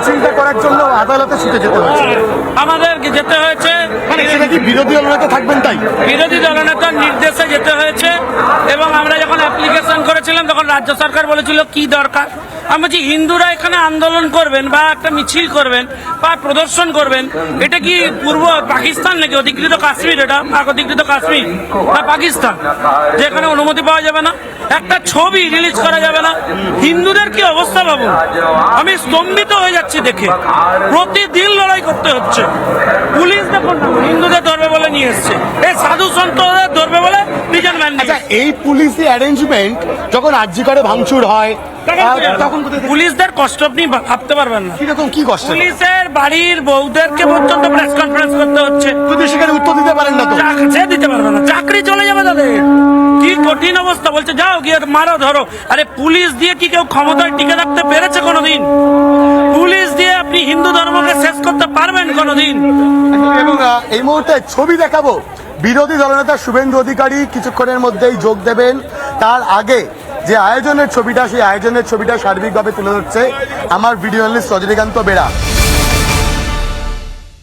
মিছিলটা করার জন্য আদালতে ছুটে যেতে হয়েছে। আমাদের যেতে হয়েছে। মানে সেটা কি বিরোধী দলনেতা থাকবেন তাই? বিরোধী দলনেতার নির্দেশে যেতে হয়েছে এবং আমরা যখন অ্যাপ্লিকেশন করেছিলাম তখন রাজ্য সরকার বলেছিল কি দরকার? আমি বলছি হিন্দুরা এখানে আন্দোলন করবেন বা একটা মিছিল করবেন বা প্রদর্শন করবেন এটা কি পূর্ব পাকিস্তান নাকি অধিকৃত কাশ্মীর? এটা অধিকৃত কাশ্মীর না পাকিস্তান? যেখানে অনুমতি পাওয়া যাবে না। একটা ছবি রিলিজ করা যাবে না। অবস্থা ভাবুন আমি স্তম্ভিত হয়ে যাচ্ছি দেখে। প্রতিদিন লড়াই করতে হচ্ছে। পুলিশ দেখুন হিন্দুদের ধরবে বলে নিয়ে এসছে। এই সাধু সন্তদের ধরবে বলে নিজের ম্যান আচ্ছা এই পুলিশি অ্যারেঞ্জমেন্ট যখন আর্জি করে ভাঙচুর হয় পুলিশদের কষ্ট আপনি ভাবতে পারবেন না। কীরকম কি কষ্ট? পুলিশের বাড়ির বউদেরকে পর্যন্ত প্রেস কনফারেন্স করতে হচ্ছে। কঠিন অবস্থা, বলছে, যাও গিয়ে মারো, ধরো। আরে পুলিশ দিয়ে কি কেউ ক্ষমতায় টিকে রাখতে পেরেছে কোনোদিন? পুলিশ দিয়ে আপনি হিন্দু ধর্মকে শেষ করতে পারবেন কোনোদিন? এবং এই মুহূর্তে ছবি দেখাবো। বিরোধী দলনেতা শুভেন্দু অধিকারী কিছুক্ষণের মধ্যেই যোগ দেবেন। তার আগে যে আয়োজনের ছবিটা, সেই আয়োজনের ছবিটা সার্বিকভাবে তুলে ধরছে আমার ভিডিও জার্নালিস্ট রজনীকান্ত বেরা।